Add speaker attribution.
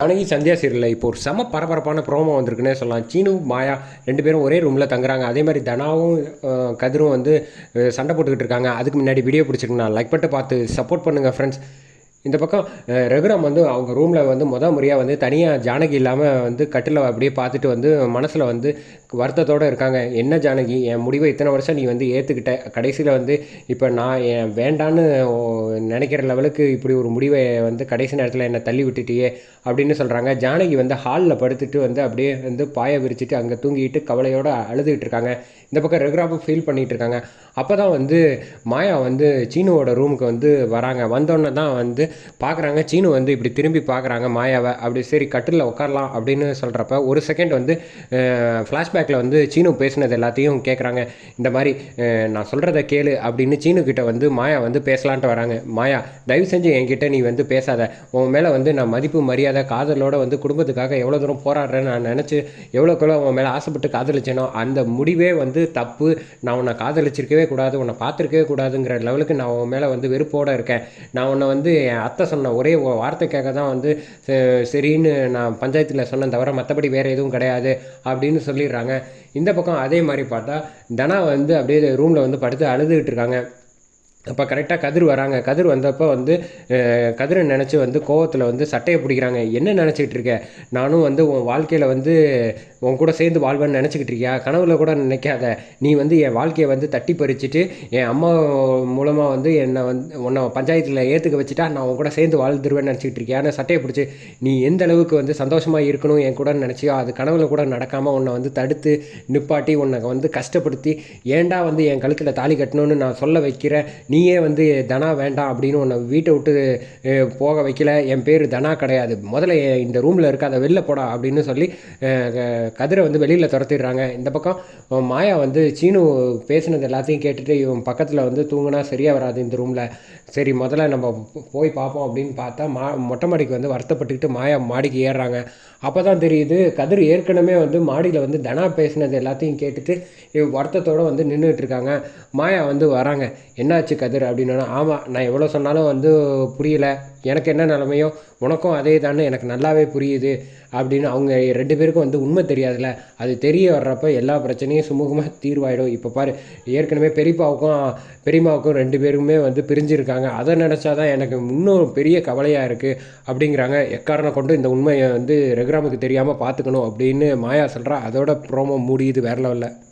Speaker 1: ஜானகி சந்தியா சீரியலில் இப்போ ஒரு செம பரபரப்பான ப்ரோமோ வந்திருக்குன்னே சொல்லலாம். சீனு மாயா ரெண்டு பேரும் ஒரே ரூமில் தங்குறாங்க. அதே மாதிரி தனாவும் கதிரும் வந்து சண்டை போட்டுக்கிட்டு இருக்காங்க. அதுக்கு முன்னாடி வீடியோ பிடிச்சிருக்குண்ணா லைக் பண்ணிட்டு பார்த்து சப்போர்ட் பண்ணுங்கள் ஃப்ரெண்ட்ஸ் இந்த பக்கம் ரகுராம் வந்து அவங்க ரூமில் வந்து மொதல் முறையாக வந்து தனியாக ஜானகி இல்லாமல் வந்து கட்டில் அப்படியே பார்த்துட்டு வந்து மனசில் வந்து வருத்தத்தோடு இருக்காங்க. என்ன ஜானகி? என் முடிவை இத்தனை வருஷம் நீ வந்து ஏற்றுக்கிட்ட கடைசியில் வந்து இப்போ நான் என் வேண்டான்னு நினைக்கிற லெவலுக்கு இப்படி ஒரு முடிவை வந்து கடைசி நேரத்தில் என்னை தள்ளி விட்டுட்டியே அப்படின்னு சொல்கிறாங்க ஜானகி வந்து ஹாலில் படுத்துட்டு வந்து அப்படியே வந்து பாய விரிச்சிட்டு அங்கே தூங்கிட்டு கவலையோடு அழுதுகிட்டு இருக்காங்க. இந்த பக்கம் ரெகுராவும் ஃபீல் பண்ணிகிட்டு இருக்காங்க அப்போ தான் வந்து மாயா வந்து சீனுவோட ரூமுக்கு வந்து வராங்க. வந்தோடனே தான் வந்து பார்க்குறாங்க சீனு வந்து இப்படி திரும்பி பார்க்குறாங்க மாயாவை. அப்படி சரி கட்டிலில் உட்காரலாம் அப்படின்னு சொல்கிறப்ப ஒரு செகண்ட் வந்து ஃப்ளாஷ்பேக்கில் வந்து சீனு பேசினது எல்லாத்தையும் கேட்குறாங்க இந்த மாதிரி நான் சொல்கிறத கேளு அப்படின்னு சீனு கிட்ட வந்து மாயா வந்து பேசலான்ட்டு வராங்க. மாயா தயவு செஞ்சு என்கிட்ட நீ வந்து பேசாத. உன் மேலே வந்து நான் மதிப்பு மரியாதை காதலோட வந்து குடும்பத்துக்காக எவ்வளோ தூரம் போராடுறேன்னு நான் நினச்சி எவ்வளோக்கெவ்வளோ உன் மேலே ஆசைப்பட்டு காதலிச்சேனோ அந்த முடிவே வந்து வந்து தப்பு நான் உன்னை காதலிச்சிருக்கவே கூடாது உன்னை பார்த்துருக்கவே கூடாதுங்கிற லெவலுக்கு நான் உன் மேலே வந்து வெறுப்போடு இருக்கேன். நான் உன்னை வந்து என் அத்தை சொன்ன ஒரே வார்த்தைக்காக தான் வந்து சரின்னு நான் பஞ்சாயத்தில் சொன்னேன் தவிர மற்றபடி வேறு எதுவும் கிடையாது அப்படின்னு சொல்லிடுறாங்க. இந்த பக்கம் அதே மாதிரி பார்த்தா தனா வந்து அப்படியே ரூமில் வந்து படுத்து அழுதுகிட்டு இருக்காங்க. அப்போ கரெக்டாக கதிர் வராங்க. கதிர் வந்தப்போ வந்து கதிரை நினச்சி வந்து கோவத்தில் வந்து சட்டையை பிடிக்கிறாங்க. என்ன நினச்சிக்கிட்டு இருக்க? நானும் வந்து உன் வாழ்க்கையில் வந்து உன் கூட சேர்ந்து வாழ்வேன்னு நினச்சிக்கிட்டு இருக்கியா? கனவுல கூட நினைக்காத. நீ வந்து என் வாழ்க்கையை வந்து தட்டி பறிச்சுட்டு என் அம்மா மூலமாக வந்து என்னை வந்து உன்னை பஞ்சாயத்தில் ஏற்றுக்க வச்சுட்டா நான் உன் கூட சேர்ந்து வாழ்ந்துருவேன்னு நினச்சிக்கிட்டு இருக்கியா? ஆனால் சட்டையை பிடிச்சி நீ எந்த அளவுக்கு வந்து சந்தோஷமாக இருக்கணும் என் கூட நினச்சியோ அது கனவுல கூட நடக்காமல் உன்னை வந்து தடுத்து நிப்பாட்டி உன்னை வந்து கஷ்டப்படுத்தி ஏன்டா வந்து என் கழுத்தில் தாலி கட்டணும்னு நான் சொல்ல வைக்கிறேன் நீ நீயே வந்து தனா வேண்டாம் அப்படின்னு உன்னை வீட்டை விட்டு போக வைக்கல. என் பேர் தனா கிடையாது. முதல்ல என் இந்த ரூமில் இருக்காத வெளில போடா அப்படின்னு சொல்லி கதிரை வந்து வெளியில் துரத்திடுறாங்க. இந்த பக்கம் மாயா வந்து சீனு பேசுனது எல்லாத்தையும் கேட்டுட்டு இவன் பக்கத்தில் வந்து தூங்கினா சரியாக வராது இந்த ரூமில். சரி முதல்ல நம்ம போய் பார்ப்போம் அப்படின்னு பார்த்தா மா மொட்டை மாடிக்கு வந்து வருத்தப்பட்டுக்கிட்டு மாயா மாடிக்கு ஏறுறாங்க. அப்போ தான் தெரியுது கதிர் ஏற்கனவே வந்து மாடியில் வந்து தனா பேசினது எல்லாத்தையும் கேட்டுட்டு வருத்தத்தோடு வந்து நின்றுட்டு இருக்காங்க. மாயா வந்து வராங்க. என்னாச்சு கதிர் அப்படின்னா ஆமாம் நான் எவ்வளோ சொன்னாலும் வந்து புரியல. எனக்கு என்ன நிலமையோ உனக்கும் அதே தானே எனக்கு நல்லாவே புரியுது அப்படின்னு அவங்க ரெண்டு பேருக்கும் வந்து உண்மை தெரியாதுல்ல. அது தெரிய வர்றப்ப எல்லா பிரச்சனையும் சுமூகமாக தீர்வாயிடும். இப்போ பாரு ஏற்கனவே பெரியப்பாவுக்கும் பெரியம்மாவுக்கும் ரெண்டு பேருக்குமே வந்து பிரிஞ்சிருக்காங்க. அதை நினச்சாதான் எனக்கு இன்னும் பெரிய கவலையாக இருக்குது அப்படிங்கிறாங்க. எக்காரணம் கொண்டு இந்த உண்மையை வந்து ரெகுராமுக்கு தெரியாமல் பார்த்துக்கணும் அப்படின்னு மாயா சொல்கிறா அதோட ப்ரோமோ மூடியுது வேற லெவலில்